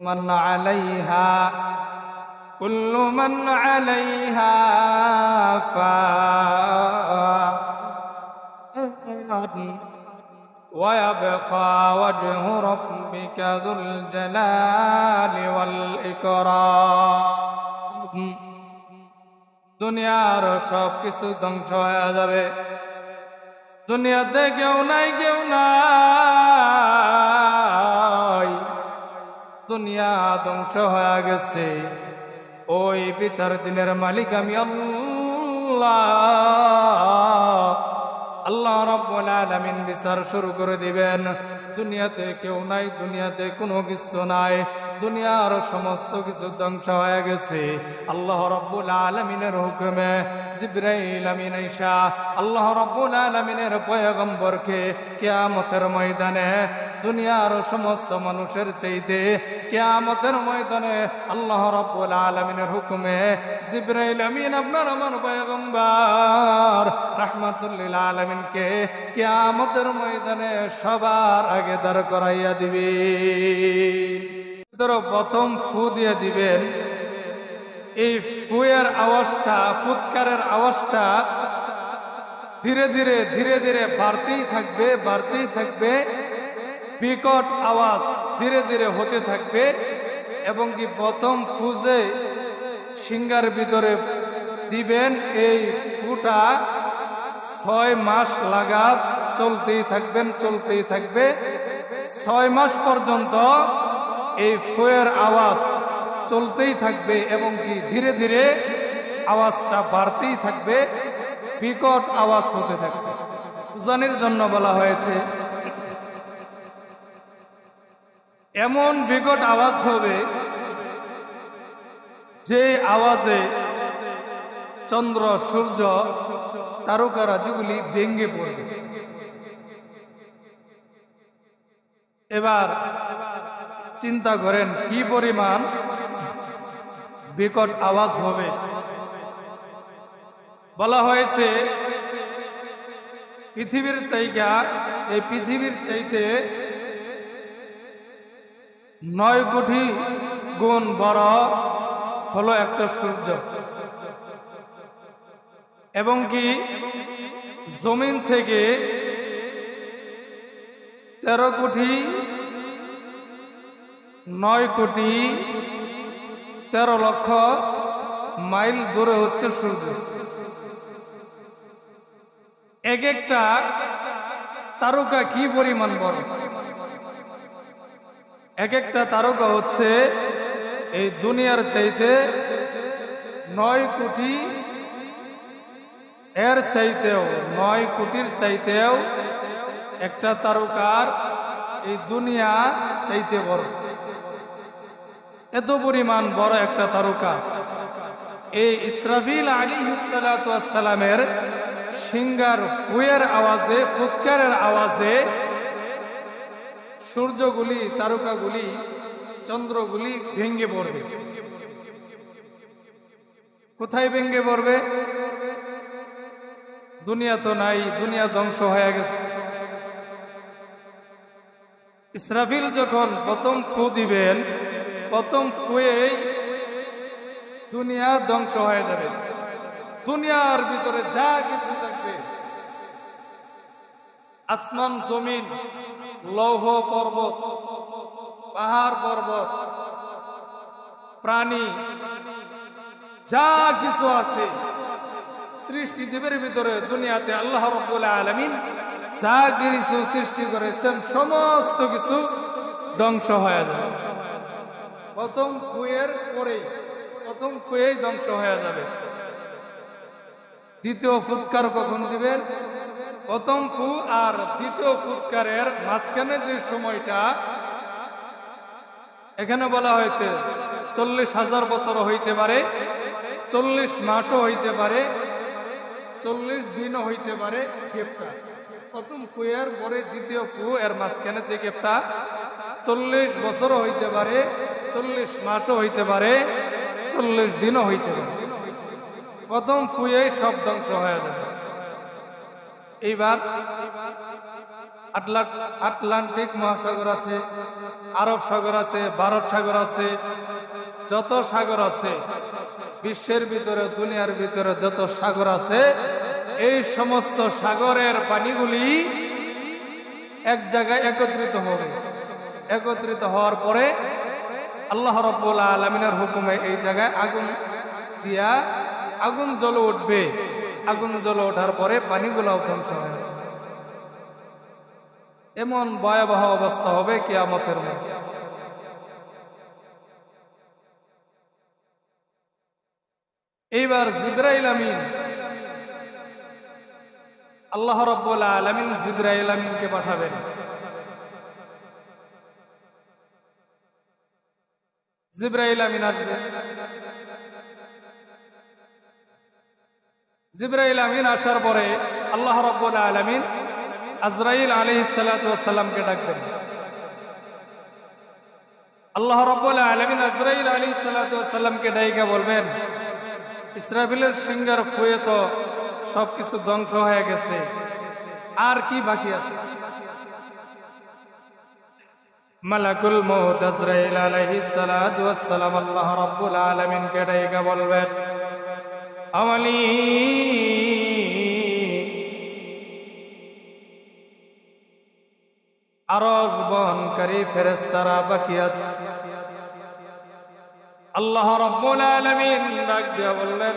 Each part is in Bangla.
من عليها كل من عليها فان ويبقى وجه ربك ذو الجلال والإكرام দুনিয়ার সব কিছু ধ্বংস হয়ে যাবে দুনিয়াতে কেউ নাই কেউ নাই দুনিয়া ধ্বংস হয়ে গেছে। ওই বিচার দিনের মালিক আমি আল্লাহ। আল্লাহ রব্বুল আলামিন বিচার শুরু করে দিবেন। দুনিয়াতে কেউ নাই, দুনিয়াতে কোনো কিছু নাই। দুনিয়ার সমস্ত কিছু ধ্বংস হয়ে গেছে। আল্লাহ রব্বুল আলমিনের হুকুমে জিব্রাইল আমিন ঈশা, আল্লাহ রব্বুল আলমিনের পয়গম্বরকে কেয়ামতের ময়দানে, দুনিয়ার সমস্ত মানুষের চাইতে কেয়ামতের ময়দানে আল্লাহ রব্বুল আলমিনের হুকুমে জিব্রাইল আমিন আপনার আমার পয়গম্বর। রাহমাতুল্লিল আলমিনকে কিয়ামতের ময়দানে সবার আগে দাঁড় করাইয়া দিবে। ধরো প্রথম ফু দিয়ে দিবেন। এই ফুয়ের আওয়াজটা, ফুৎকারের আওয়াজটা ধীরে ধীরে ধীরে ধীরে বাড়তেই থাকবে বাড়তেই থাকবে। বিকট আওয়াজ ধীরে ধীরে হতে থাকবে। এবং কি প্রথম ফুজে সিঙ্গার ভিতরে দিবেন, এই ফুটা ছয় মাস লাগাত চলতেই থাকবেন, চলতেই থাকবে। ছয় মাস পর্যন্ত এই ফুয়ের আওয়াজ চলতেই থাকবে এবং কি ধীরে ধীরে আওয়াজটা বাড়তেই থাকবে, বিকট আওয়াজ হতে থাকবে। উজানির জন্য বলা হয়েছে, এমন বিকট আওয়াজ হবে যে আওয়াজে চন্দ্র, সূর্য তারকারাজুগুলি ভেঙ্গে পড়বে। এবার চিন্তা করেন, কি পরিমাণ বিকট আওয়াজ হবে। বলা হয়েছে, পৃথিবীর তাইকা, এই পৃথিবীর চাইতে নয় কোটি গুণ বড় হলো একটা সূর্য। এবং কি জমিন থেকে তেরো কোটি, নয় কোটি, তেরো লক্ষ মাইল দূরে হচ্ছে সূর্য। এক একটা তারকা কি পরিমাণ বড়? এক একটা তারকা হচ্ছে এই দুনিয়ার চাইতে নয় কোটি এর চাইতেও নয় কোটির চাইতেও একটা তারকার এই দুনিয়া চাইতে বড়। এত পরিমাণ বড় একটা তারকা। এই ইসরাফিল আলী সালামের সিঙ্গার ফুয়ের আওয়াজে, ফুৎকারের আওয়াজে সূর্যগুলি, তারকাগুলি, চন্দ্রগুলি ভেঙ্গে পড়বে। কোথায় ভেঙ্গে পড়বে? দুনিয়া তো নাই, দুনিয়া ধ্বংস হয়ে গেছে। ইসরাফিল যখন প্রথম ফু দিবেন, প্রথম ফুয়েই দুনিয়া ধ্বংস হয়ে যাবে। দুনিয়ার ভিতরে যা কিছু থাকবে, আসমান, জমিন, লৌহ, পর্বত, পাহাড়, পর্বত, প্রাণী, যা কিছু আছে সৃষ্টিজীবের ভিতরে, দুনিয়াতে আল্লাহ রব্বুল আলমিন যা কিছু সৃষ্টি করেছেন, সমস্ত কিছু ধ্বংস হয়ে যাবে। প্রথম ফুয়ের পরেই, প্রথম ফুয়েই ধ্বংস হয়ে যাবে। দ্বিতীয় ফুৎকার কখন দিবেন? প্রথম ফু আর দ্বিতীয় ফুৎকারের মাঝখানে যে সময়টা, এখানে বলা হয়েছে, চল্লিশ হাজার বছর হইতে পারে, চল্লিশ মাসও হইতে পারে চল্লিশ দিনও হইতে পারে গেপটা প্রথম ফুয়ের পরে দ্বিতীয় ফু, এর মাঝখানে যে গেপটা চল্লিশ বছরও হইতে পারে, চল্লিশ মাসও হইতে পারে, চল্লিশ দিনও হইতে পারে। প্রথম ফুয়ে সব ধ্বংস হয়ে যাবে। এইবার আটলা- আটলান্টিক মহাসাগর আছে, আরব সাগর আছে, ভারত সাগর আছে যত সাগর আছে, বিশ্বের ভিতরে, দুনিয়ার ভিতরে যত সাগর আছে, এই সমস্ত সাগরের পানিগুলি এক জায়গায় একত্রিত হবে। একত্রিত হওয়ার পরে আল্লাহ রব্বুল আলমিনের হুকুমে এই জায়গায় আগুন দিয়া, আগুন জ্বলে উঠবে। আগুন জ্বলে ওঠার পরে পানিগুলো ধ্বংস হয়ে এমন ভয়াবহ অবস্থা হবে কিয়ামতের মধ্যে। এইবার জিব্রাইল আমিন। আল্লাহ রব্বুল আলমিন জিব্রাইল আমিনকে পাঠাবেন। জিব্রাইল আমিন আসবে। জিব্রাইল আমিন আসার পরে আল্লাহ রব্বুল আলমিন আজরাইল আলী সালাতামকে ডাকবেন। আল্লাহ রব্বুল আলমিন আজরাইল আলী সালাতামকে ডাইকা বলবেন ইসরাফিলের সিঙ্গার ফুয়ে তো সবকিছু ধ্বংস হয়ে গেছে। আর কি বাকি আছে? মালাকুল মৌত আজরাইল আলাইহিস সালাতু ওয়াস সালাম আল্লাহ রাব্বুল আলামিন কে ডাইকা বলবেন, আমালি আরশ বহনকারী ফেরেশতারা বাকি আছে। আল্লাহ রাব্বুল আলামিন ডাক দিয়া বললেন,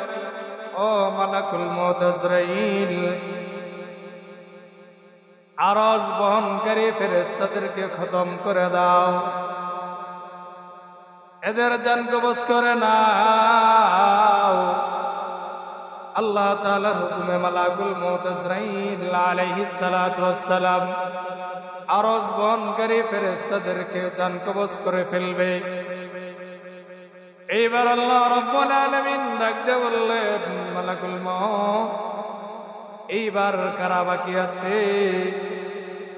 ও মালাকুল মৌত আজরাইল, আরশ বহনকারী ফেরেশতাদেরকে খতম করে দাও। এদের জান কবজ করে নাও। আল্লাহ তাআলার হুকুমে মালাকুল মৌত আজরাইল আলাইহিস সালাতু ওয়াস সালাম আরশ বহনকারী ফেরেশতাদেরকে জান কবজ করে ফেলবে। এইবার আল্লাহ রব্বুল আলামিন ডাক দিয়ে বললেন, মালাকুল মউত এইবার কারা বাকি আছে?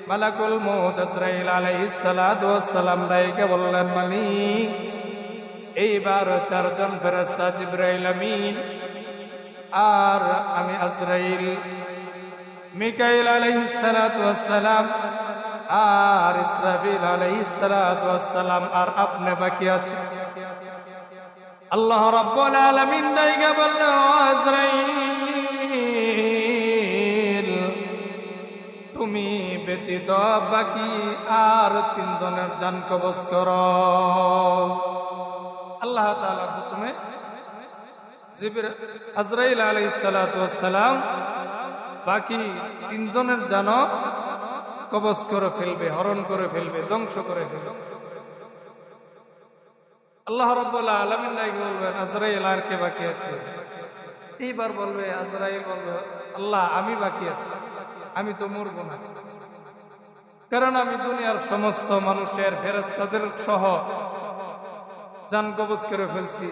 মালাকুল মউত ইসরাইল আলাইহিস সালাতু সালাম ডাইকে বললেন, মালিক, এইবার চারজন ফেরেশতা জিবরাইল আমিন আর আমি আজরাইল। মিকাইল আলাইহিস সালাতু সালাম আর ইসরাফিল আলাইহিস সালাতু সালাম আর আপনি বাকি আছে আল্লাহ রাব্বুল আলামিন দাইগা বলল আজরাইল তুমি ব্যতীত বাকি আর তিনজনের জান কবজ কর। আল্লাহ তাআলার হুকুমে জিবর আজরাইল আলাইহিস সালাতু সালাম বাকি তিনজনের জান কবজ করে ফেলবে, হরণ করে ফেলবে, ধ্বংস করে ফেলবে। আল্লাহ রব্বুল্লাহ আলমিন বলবেন আজরাইল আর কে বাকি আছে? এইবার বলবে, আজরাইল বলবে, আল্লাহ, আমি বাকি আছি। আমি তো মরবো না। কারণ আমি দুনিয়ার সমস্ত মানুষের ফেরেস্তাদের সহ যান কবজ করে ফেলছি।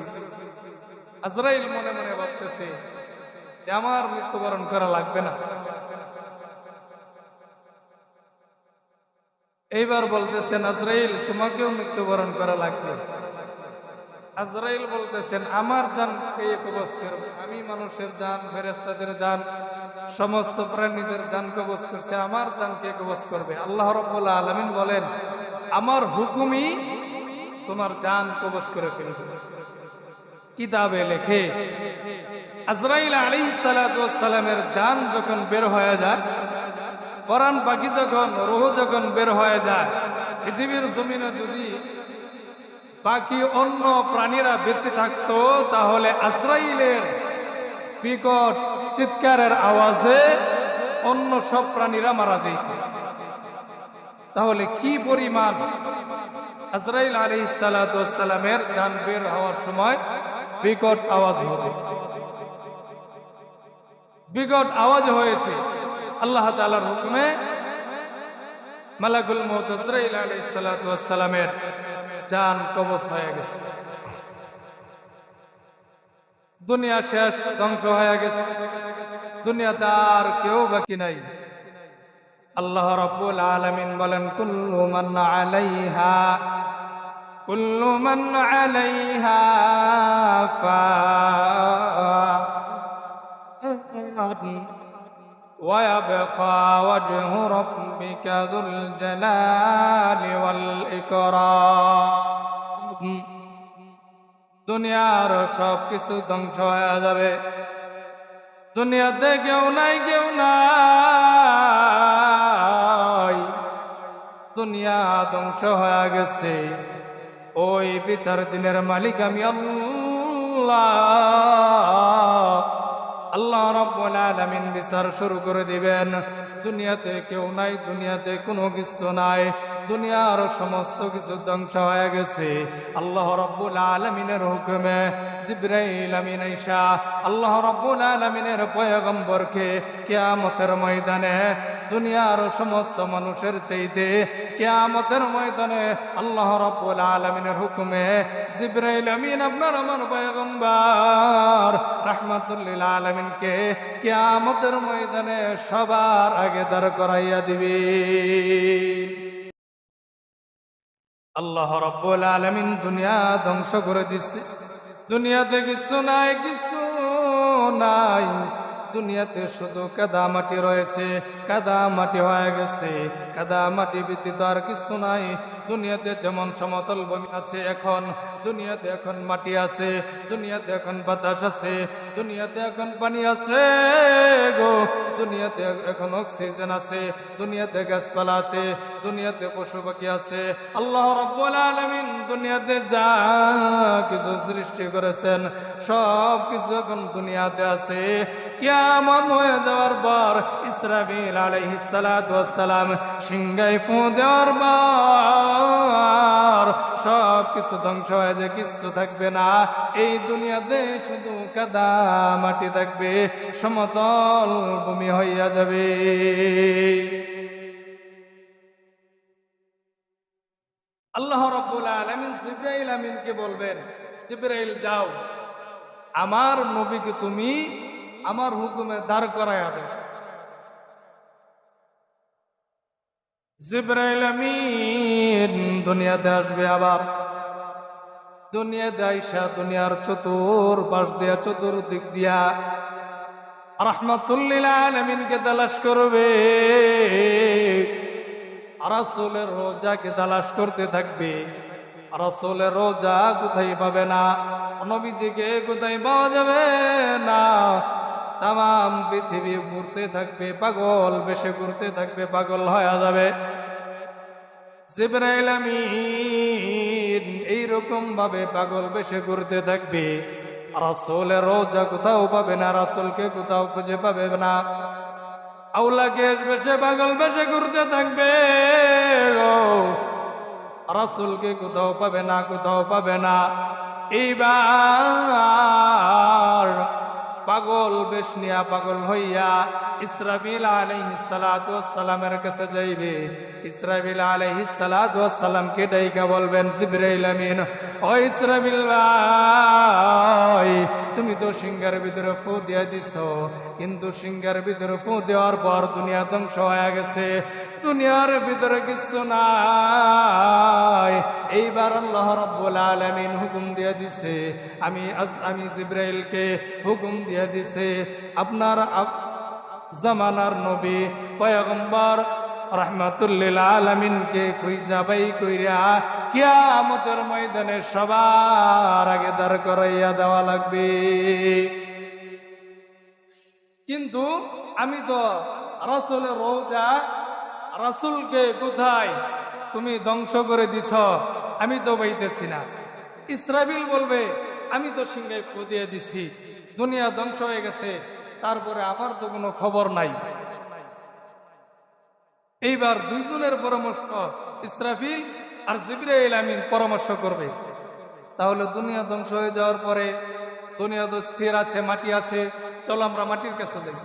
আজরাইল মনে মনে ভাবতেছে যে আমার মৃত্যুবরণ করা লাগবে না। এইবার বলতেছেন আজরাইল, তোমাকেও মৃত্যুবরণ করা লাগবে। আজরাইল বলতেছেন, আমার জান কে কবজ করবে আমি মানুষের জান ফেরেস্তাদের জান, সমস্ত প্রাণীদের জান কবজ করছে, আমার জান কে কবজ করবে। আল্লাহ রব্বুল আলমিন বলেন, আমার হুকুমই তোমার জান কবজ করে ফেলবে। কিতাবে লেখে, আজরাইল আলী সালামের জান যখন বের হয়ে যায় পরাণ পাখি যখন, রোহ যখন বের হয়ে যায়, পৃথিবীর জমিনে যদি বাকি অন্য প্রাণীরা বেঁচে থাকতো, তাহলে আজরাইলের বিকট চিৎকারের আওয়াজে অন্য সব প্রাণীরা মারা যেত। তাহলে কি পরিমাণ আজরাইল আলী সালামের যান বের হওয়ার সময় বিকট আওয়াজ হবে বিকট আওয়াজ হয়েছে। আল্লাহ তালার হুকুমে মালাকুল মৌত ইসরাইল আলী সালামের জান কবচ হয়ে গেছে। দুনিয়া শেষ, ধ্বংস হয়ে গেছে। দুনিয়াতে আর কেউ বাকি নাই। আল্লাহ রাব্বুল আলামিন বলেন, কুল্লু মান আলাইহা, কুল্লু মান আলাইহা ফান ويبقى وجه ربك ذو الجلال والإكرام দুনিয়ার সব কিছু ধ্বংস হয়ে যাবে দুনিয়াতে কেউ নাই কেউ নাই দুনিয়া ধ্বংস হয়ে গেছে ওই বিচার দিনের মালিক আমি আল্লাহ আল্লাহ রব্বুল আলামিন বিচার শুরু করে দিবেন। দুনিয়াতে কেউ নাই, দুনিয়াতে কোনো কিছু নাই। দুনিয়ার সমস্ত কিছু ধ্বংস হয়ে গেছে। আল্লাহ রব্বুল আলমিনের হুকুমে জিব্রাইল আমিন ঈশা, আল্লাহ রব্বুল আলমিনের পয়গম্বরকে কেয়ামতের ময়দানে, দুনিয়ার সমস্ত মানুষের চাইতে কেয়ামতের ময়দানে আল্লাহ রব্বুল আলমিনের হুকুমে জিব্রাইল আমিন আপনার আমার পয়গম্বর। রাহমাতুল্লিল আলমিনকে কেয়ামতের ময়দানে সবার আগে দাঁড় করাইয়া দিবি। আল্লাহ রব্বুল আলমিন দুনিয়া ধ্বংস করে দিছে। দুনিয়াতে কিছু নাই কিছু নাই। দুনিয়াতে শুধু কাদা মাটি রয়েছে, কাদা মাটি হয়ে গেছে, কাদা মাটি ব্যতীত আর কিছু নাই। দুনিয়াতে যেমন সমতল ভূমি আছে এখন, দুনিয়াতে এখন মাটি আছে, দুনিয়াতে এখন বাতাস আছে, দুনিয়াতে এখন পানি আছে গো। দুনিয়াতে এখন অক্সিজেন আছে, দুনিয়াতে গাছপালা আছে, দুনিয়াতে পশু পাখি আছে। আল্লাহ রাব্বুল আলামিন দুনিয়াতে যা কিছু সৃষ্টি করেছেন সব কিছু এখন দুনিয়াতে আছে। কিয়ামত হয়ে যাওয়ার পর ইসরাফিল আলাইহিস সালাম সিংহাই ফু দেওয়ার পর সব কিছু ধ্বংস হয়ে যায় কিছু থাকবে না। এই দুনিয়াতে শুধু কাদা মাটি থাকবে, সমতল ভূমি হইয়া যাবে। আল্লাহ রব্বুল আলামিন জিব্রাইল আমিনকে বলবেন, জিব্রাইল, যাও। আমার নবীকে তুমি আমার হুকুমে দাঁড় করায় দেবে জিব্রাইল আমিন, দুনিয়াতে আসবে আবার। দুনিয়াতে আইসা দুনিয়ার চতুর পাশ দিয়া, চতুর্দিক দিয়া রহমতুল্লিল আলমিনকে তালাশ করবে। রাসুলের রোজাকে তালাশ করতে থাকবে। রাসুলের রোজা কোথায় পাবে না? নবীজিকে কোথায় পাওয়া যাবে না? তাম পৃথিবী ঘুরতে থাকবে, পাগল বেশে ঘুরতে থাকবে, পাগল হয়ে যাবে। জিব্রাইল আমিন এইরকম ভাবে পাগল বেশে ঘুরতে থাকবে। রাসুলের রোজা কোথাও পাবে না, রাসুলকে কোথাও খুঁজে পাবে না। আউলা কেশ বেশে, পাগল বেশে ঘুরতে থাকবে। রাসুলকে কোথাও পাবে না, কোথাও পাবে না। এইবার পাগল বেশ নিয়া পাগল হইয়া ইসরাফিল আলহিসালামের কাছে যাইবে। ইসরাফিল আলহিসালামকে ডাইকা বলবেন, জিব্রাইল আমিন, ও ইসরাফিল ভাই, তুমি তো সিংহার ভিতরে ফু দিয়া দিছ। কিন্তু সিংহার ভিতরে ফু দেওয়ার পর দুনিয়া ধ্বংস হয়ে গেছে। দুনিয়ার ভিতরে কিছু নাই। এইবার আল্লাহ রাব্বুল আলামিন হুকুম দিয়ে দিছে। আমি আমি জিব্রাইলকে হুকুম দিয়ে দিছে, আপনার আপ- জামানার নবী পয়গম্বর রহমাতুল্লিল আলমিনকে কইজা বাই কইরা কিয়ামতের ময়দানে সবার আগে দাঁড় করাইয়া দেওয়া লাগবে। কিন্তু আমি তো রাসুলের রোজা রাসুলকে কোথায় তুমি ধ্বংস করে দিছ, আমি তো বইতেছি না। ইসরাবিল বলবে, আমি তো সিংহায় ফু দিয়ে দিছি, দুনিয়া ধ্বংস হয়ে গেছে, তারপরে আমার তো কোনো খবর নাই। এইবার দুইজনের পরামর্শ ইসরাফিল আর জিব্রাইল আমিন পরামর্শ করবে। তাহলে দুনিয়া ধ্বংস হয়ে যাওয়ার পরে দুনিয়া তো স্থির আছে, মাটি আছে, চলো আমরা মাটির কাছে যাই।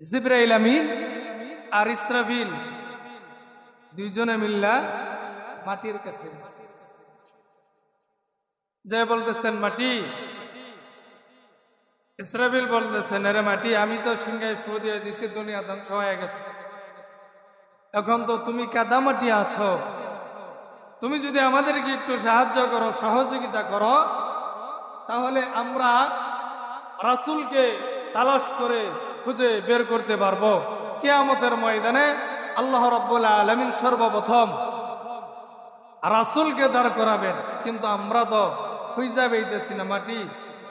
জিব্রাইল আমিন আর ইসরাফিল দুইজনে মিল্লা মাটির কাছে। যে বলতেছেন, মাটি? ইসরাফিল বলতেছেন, আরে মাটি, আমি তো সিংহায় ফু দিয়ে দিছি, দুনিয়া ধ্বংস হয়ে গেছে। এখন তো তুমি কাদা মাটি আছো। তুমি যদি আমাদেরকে একটু সাহায্য করো, সহযোগিতা করো, তাহলে আমরা রাসূলকে তালাশ করে খুঁজে বের করতে পারব। কেয়ামতের ময়দানে আল্লাহ রব্বুল আলমিন সর্বপ্রথম রাসুলকে দাঁড় করাবেন। কিন্তু আমরা তো খুঁজা বেইতেছি না মাটি।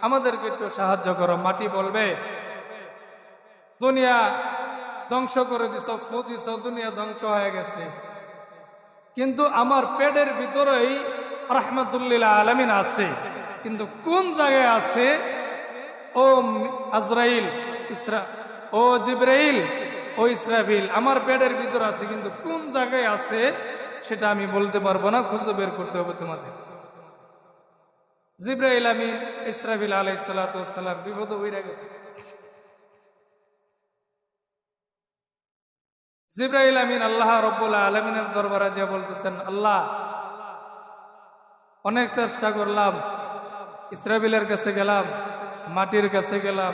আমাদেরকে একটু সাহায্য করো, মাটি বলবে, দুনিয়া ধ্বংস করে দিছ, ফু দিছ, দুনিয়া ধ্বংস হয়ে গেছে। কিন্তু আমার পেটের ভিতরেই রহমতুল্লিল্লাহ আলমিন আছে। কিন্তু কোন জায়গায় আছে? ও আজরাইল, ইসরা, ও জিব্রাইল, ও ইসরাফিল, আমার পেটের ভিতর আছে, কিন্তু কোন জায়গায় আছে সেটা আমি বলতে পারব না, খুঁজে বের করতে হবে তোমাদের। জিব্রাইল আমিন ইসরাফিল আলাই সালাতাম বিপদ হয়ে গেছে। জিব্রাইল আমিন আল্লাহ রব্বুল্লাহ আলমিনের দরবারে যে বলতেছেন, আল্লাহ, অনেক চেষ্টা করলাম ইসরাবিলের কাছে গেলাম মাটির কাছে গেলাম।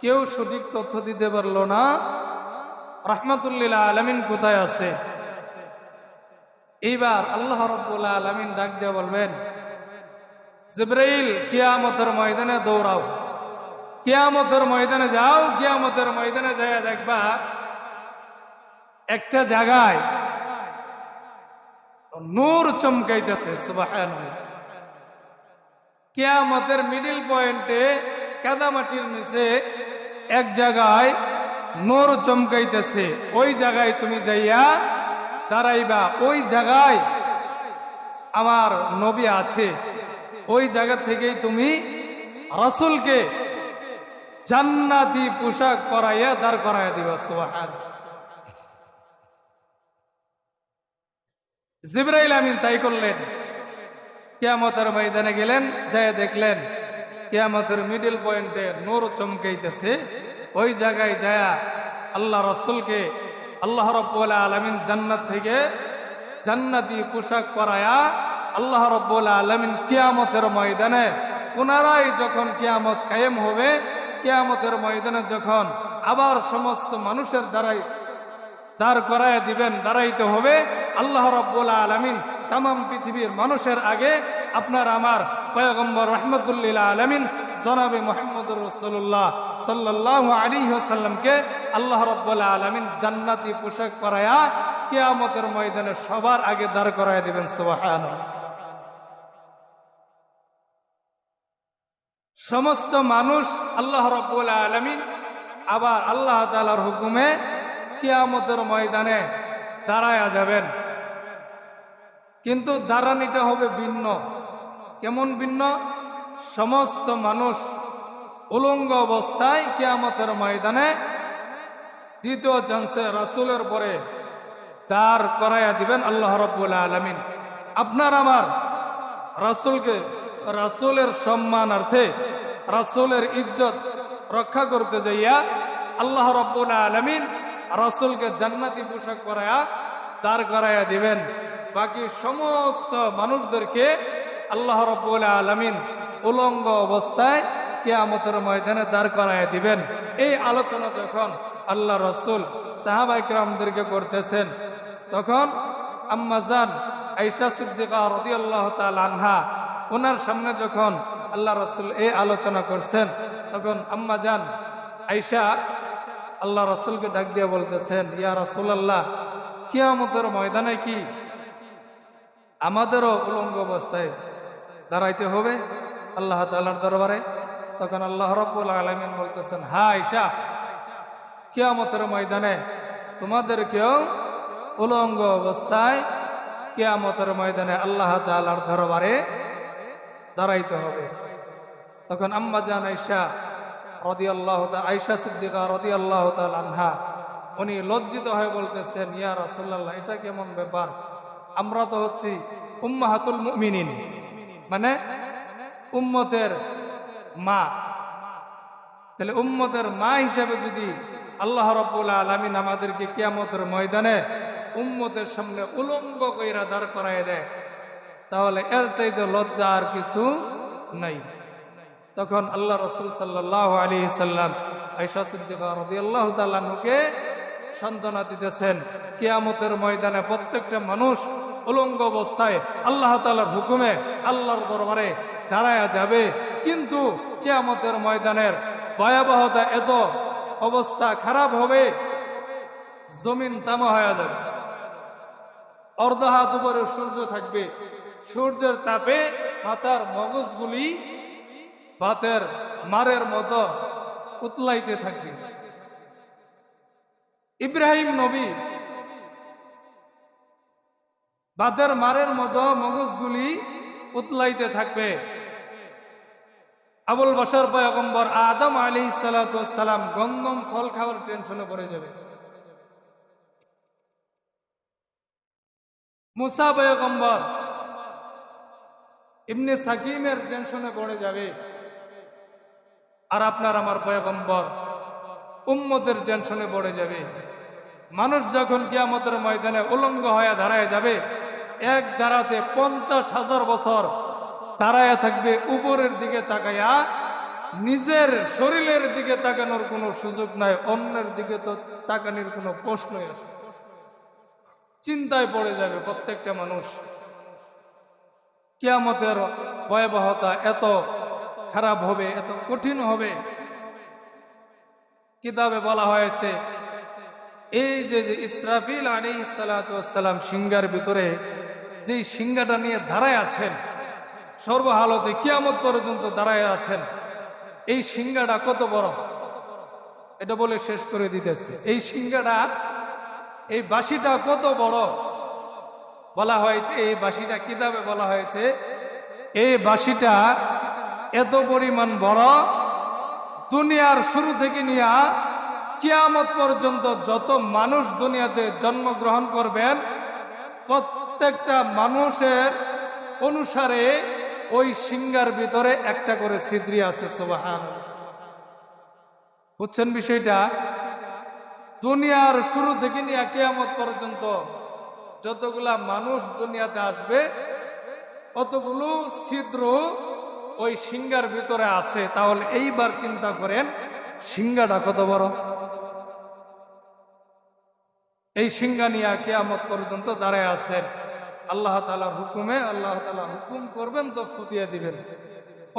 কেউ সঠিক তথ্য দিতে পারল না। রহমতুল্লিল্লাহ আলমিন কোথায় আছে? এইবার আল্লাহ রব্বুল্লাহ আলমিন ডাক দিয়ে বলবেন, জিব্রাইল, কিয়ামতের ময়দানে দৌড়াও। কিয়ামতের ময়দানে যাও, কিয়ামতের ময়দানে যায় দেখবা একটা জায়গায় নূর চমকাইতেছে, সুবহানাল্লাহ। কিয়ামতের মিডিল পয়েন্টে কাদামাটির নিচে এক জায়গায় নূর চমকাইতেছে। ওই জায়গায় তুমি যাইয়া দাঁড়াইবা। ওই জায়গায় আমার নবী আছে। ওই জায়গা থেকেই তুমি রাসূলকে জান্নাতি পোশাক করাইয়া দাঁড় করাইয়া দিবা, সুবহানাল্লাহ। জিব্রাইল আমিন তাই করলেন। কেয়ামতের ময়দানে গেলেন, যায় দেখলেন, কেয়ামতের মিডিল পয়েন্টে নূর চমকাইতেছে। ওই জায়গায় যায়া আল্লাহ রসুলকে আল্লাহ রব্বুল আলমিন জান্নাত থেকে জান্নাতি পোশাক পরায়া আল্লাহ রব্বুল আলমিন কিয়ামতের ময়দানে পুনরায় যখন কিয়ামত কায়েম হবে, কিয়ামতের ময়দানে যখন আবার সমস্ত মানুষের দ্বারাই দাঁড় করায় দিবেন, দাঁড়াইতে হবে। আল্লাহ রব্বুল আলমিন তাম পৃথিবীর মানুষের আগে আপনার আমার পয়গম্বর রহমতুল্লিল আলমিন জনাবে মোহাম্মদুর রসুল্লাহ সাল্লাহ আলী সাল্লামকে আল্লাহ রব্বুল আলমিন জান্নাতি পোশাক পরায়া কেয়ামতের ময়দানে সবার আগে দাঁড় করায় দিবেন সুবাহান সমস্ত মানুষ আল্লাহ রব্বুল আলমিন আবার আল্লাহ তালার হুকুমে কিয়ামতের ময়দানে দাঁড়ায়া যাবেন। কিন্তু দাঁড়ানিটা হবে ভিন্ন। কেমন ভিন্ন? সমস্ত মানুষ উলঙ্গ অবস্থায় কিয়ামতের ময়দানে দ্বিতীয় চান্সে রাসুলের পরে তার করাইয়া দিবেন আল্লাহ রব্বুল আলমিন। আপনার আমার রাসুলকে রাসুলের সম্মানার্থে রাসুলের ইজ্জত রক্ষা করতে যাইয়া আল্লাহ রব্বুল আলমিন রাসুলকে জান্নাতি পোশাক করায়া দাঁড় করাইয়া দিবেন। বাকি সমস্ত মানুষদেরকে আল্লাহ রব্বুল আলমিন উলঙ্গ অবস্থায় কেয়ামতের ময়দানে দাঁড় করাইয়া দিবেন। এই আলোচনা যখন আল্লাহ রসুল সাহাবাইকরামদেরকে করতেছেন, তখন আম্মাজান আইসা সিদ্দিকা রদি আল্লাহ আনহা ওনার সামনে যখন আল্লাহ রসুল এই আলোচনা করছেন, তখন আম্মাজান আইসা আল্লাহ রসুলকে ডাক দিয়ে বলতেছেন, ইয়া রসুল আল্লাহ কিয়ামতের ময়দানে কি আমাদেরও উলঙ্গ অবস্থায় দাঁড়াইতে হবে? আল্লাহ তাল্লার দরবারে তখন আল্লাহ রব্বুল আলমিন বলতেছেন, হা ঈশা, কিয়ামতের ময়দানে তোমাদেরকেও উলঙ্গ অবস্থায় কিয়ামতের ময়দানে আল্লাহ তাল্লার দরবারে দাঁড়াইতে হবে। তখন আম্মা জান আইসা রদি আল্লাহ আইসা সিদ্দিকা রদি আল্লাহ আনহা, উনি লজ্জিত হয়ে বলতেছেন, ইয়া রাসুল্লাহ এটা কেমন ব্যাপার? আমরা তো হচ্ছি উম্মাহাতুল মুমিনিন। মানে উম্মতের মা। তাহলে উম্মতের মা হিসাবে যদি আল্লাহ রব্বুল আলমিন আমাদেরকে কিয়ামতের ময়দানে উম্মতের সামনে উলঙ্গ কইরা দাঁড় করাই দেয়, তাহলে এর চাইতে লজ্জা আর কিছু নাই। তখন আল্লাহ রসুল সাল্লাহ আলী সাল্লাম আইসা সিদ্দিকা রবি আল্লাহ তাল্লাহকে সান্ত্বনা দিতেছেন। কিয়ামতের ময়দানে প্রত্যেকটা মানুষ উলঙ্গ অবস্থায় আল্লাহ তালার হুকুমে আল্লাহর দরবারে দাঁড়ায়া যাবে। কিন্তু কেয়ামতের ময়দানের ভয়াবহতা এত অবস্থা খারাপ হবে, জমিন তামা হয়ে যাবে। অর্ধ হাত উপরে সূর্য থাকবে। সূর্যের তাপে মাথার মগজগুলি ভাতের মারের মতো উতলাইতে থাকবে। ইব্রাহিম নবী বাতের মারের মতো মগজগুলি উতলাইতে থাকবে। আবুল বাসার পয়গম্বর আদম আলী সালাম গঙ্গম ফল খাওয়ার টেনশনে পড়ে যাবে। মুসা পয়গম্বর ইবনে সাকিমের টেনশনে পড়ে যাবে। আর আপনার আমার পয়গম্বর উম্মতের টেনশনে পড়ে যাবে। মানুষ যখন কিয়ামতের ময়দানে উলঙ্গ হয়ে দাঁড়ায় যাবে, এক দাঁড়াতে পঞ্চাশ হাজার বছর দাঁড়ায় থাকবে উপরের দিকে তাকাইয়া নিজের শরীরের দিকে তাকানোর কোনো সুযোগ নাই, অন্যের দিকে তো তাকানোর কোনো প্রশ্নই আসে চিন্তায় পড়ে যাবে প্রত্যেকটা মানুষ। কিয়ামতের ভয়াবহতা এত খারাপ হবে, এত কঠিন হবে। কিতাবে বলা হয়েছে, এই যে যে ইসরাফিল আলী সালাম সিংহার ভিতরে যে সিংহাটা নিয়ে দাঁড়ায় আছেন, সর্বহালতে কিয়ামত পর্যন্ত দাঁড়ায় আছেন, এই সিংহাটা কত বড়? এটা বলে শেষ করে দিতেছে। এই সিংহাটা, এই বাঁশিটা কত বড়? বলা হয়েছে, এই বাঁশিটা কিতাবে বলা হয়েছে, এই বাঁশিটা এত পরিমাণ বড় দুনিয়ার শুরু থেকে নিয়ে কিয়ামত পর্যন্ত যত মানুষ দুনিয়াতে জন্মগ্রহণ করবেন, প্রত্যেকটা মানুষের অনুসারে ওই সিঙ্গার ভিতরে একটা করে ছিদ্রি আছে সোবাহান বুঝছেন বিষয়টা? দুনিয়ার শুরু থেকে নিয়ে কেয়ামত পর্যন্ত যতগুলা মানুষ দুনিয়াতে আসবে, অতগুলো ছিদ্র ওই সিংহার ভিতরে আছে, তাহলে এইবার চিন্তা করেন, সিংহাটা কত বড়? এই সিংহা নিয়ে কেয়ামত পর্যন্ত দাঁড়ায় আছেন। আল্লাহ তালার হুকুমে, আল্লাহ তালা হুকুম করবেন তো ফুটিয়ে দিবেন।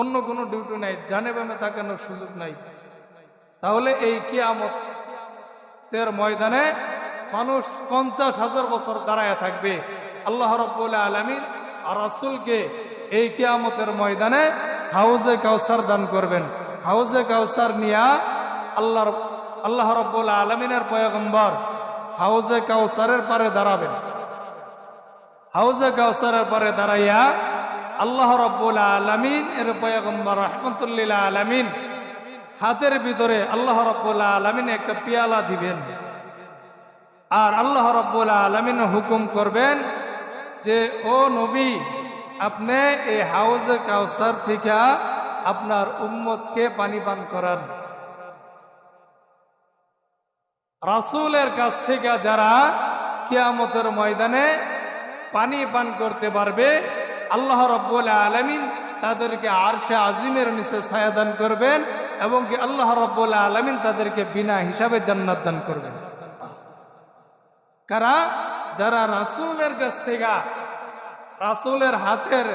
অন্য কোনো ডিউটি নাই, ডানে বামে তাকানোর সুযোগ নাই। তাহলে এই কিয়ামতের ময়দানে মানুষ পঞ্চাশ হাজার বছর দাঁড়ায় থাকবে। আল্লাহ রব্বুল আলমিন আর রাসুলকে এই কিয়ামতের ময়দানে হাউজে কাউসার দান করবেন। হাউজে কাউসার নিয়া আল্লাহর আল্লাহ রব্বুল আলমিনের পয়গম্বর হাউজে কাউসারের পারে দাঁড়াবেন। হাউজে কাউসারের পরে দাঁড়াইয়া আল্লাহ রব্বুল আলমিন এর পয়গম্বর রহমতুল্লিল্লা আলমিন হাতের ভিতরে আল্লাহ রব্বুল্লাহ আলমিন একটা পিয়ালা দিবেন। আর আল্লাহ রব্বুল্লাহ আলমিন হুকুম করবেন যে, ও নবী আপনি এই হাউজে কাউসার থেকে আপনার উম্মতকে পানি পান করান। রাসূলের কাছ থেকে যারা কিয়ামতের ময়দানে পানি পান করতে পারবে, আল্লাহ রব্বুল আলমিন তাদেরকে আরশে আজিমের নিচে ছায়াদান করবেন এবং কি আল্লাহ রব্বুল আলমিন তাদেরকে বিনা হিসাবে জান্নাত দান করবেন। কারা? যারা রাসূলের কাছ থেকে রাসূলের হাতের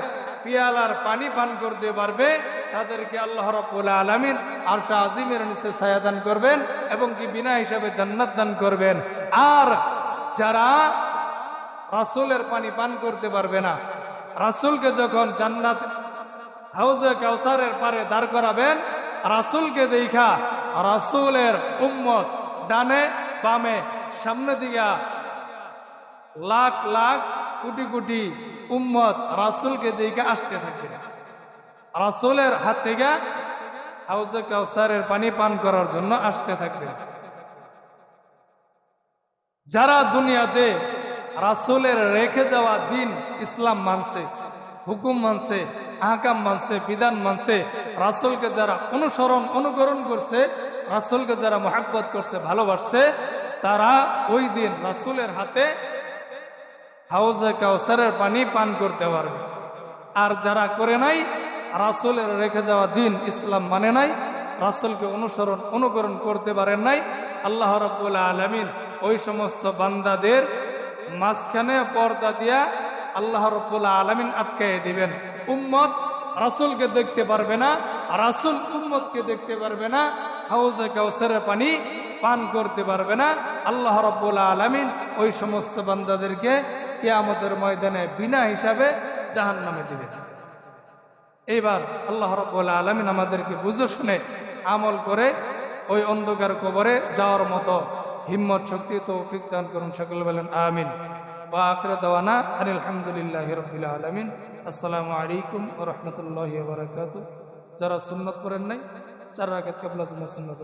পিয়ালার পানি পান করতে পারবে, তাদেরকে আল্লাহ রব্বুল আলমিন আরশা আজিমের নিচে ছায়াদান করবেন এবং কি বিনা হিসাবে জান্নাত দান করবেন। আর যারা রাসূলের পানি পান করতে পারবে না, রাসূলকে যখন জান্নাত হাউজে কাউসারের পারে দাঁড় করাবেন, রাসূলকে দেখা রাসূলের উম্মত ডানে বামে সামনে দিকে লাখ লাখ কোটি কোটি উম্মত রাসূলকে দেখে আসতে থাকবে রাসূলের হাত থেকে হাউজে কাউসারের পানি পান করার জন্য আসতে থাকবে। যারা দুনিয়াতে রাসুলের রেখে যাওয়া দিন ইসলাম মানছে, হুকুম মানছে, আহকাম মানছে, বিধান মানছে, রাসূলকে যারা অনুসরণ, অনুকরণ করছে, রাসুলকে যারা মহাব্বত করছে, ভালোবাসছে, তারা ওই দিন রাসূলের হাতে হাউজে কাউসারের পানি পান করতে পারবে। আর যারা করে নাই, রাসূলের রেখে যাওয়া দিন ইসলাম মানে নাই, রাসূলকে অনুসরণ, অনুকরণ করতে পারেন নাই, আল্লাহ রাব্বুল আলামিন ওই সমস্ত বান্দাদের মাঝখানে পর্দা দিয়া আল্লাহ রব্বুল আলমিন আটকাই দিবেন। উম্মত রাসুলকে দেখতে পারবে না, রাসুল উম্মতকে দেখতে পারবে না, হাউজে কাউসারের পানি পান করতে পারবে না, আল্লাহ রব্বুল আলমিন ওই সমস্ত বান্দাদেরকে কিয়ামতের ময়দানে বিনা হিসাবে জাহান নামে দিবে। এইবার আল্লাহ রব্বুল আলমিন আমাদেরকে বুঝে শুনে আমল করে ওই অন্ধকার কবরে যাওয়ার মতো হিম্মত, শক্তি, তৌফিক দান করুন সকল বলেন, আমিন। আখির দাওয়ানা আনিল হামদুলিল্লাহি রাব্বিল আলামিন। আসসালামু আলাইকুম রাহমাতুল্লাহি ওয়া যারা সুন্নত করেন নাই চার রাকাত কাবলা সুন্নাত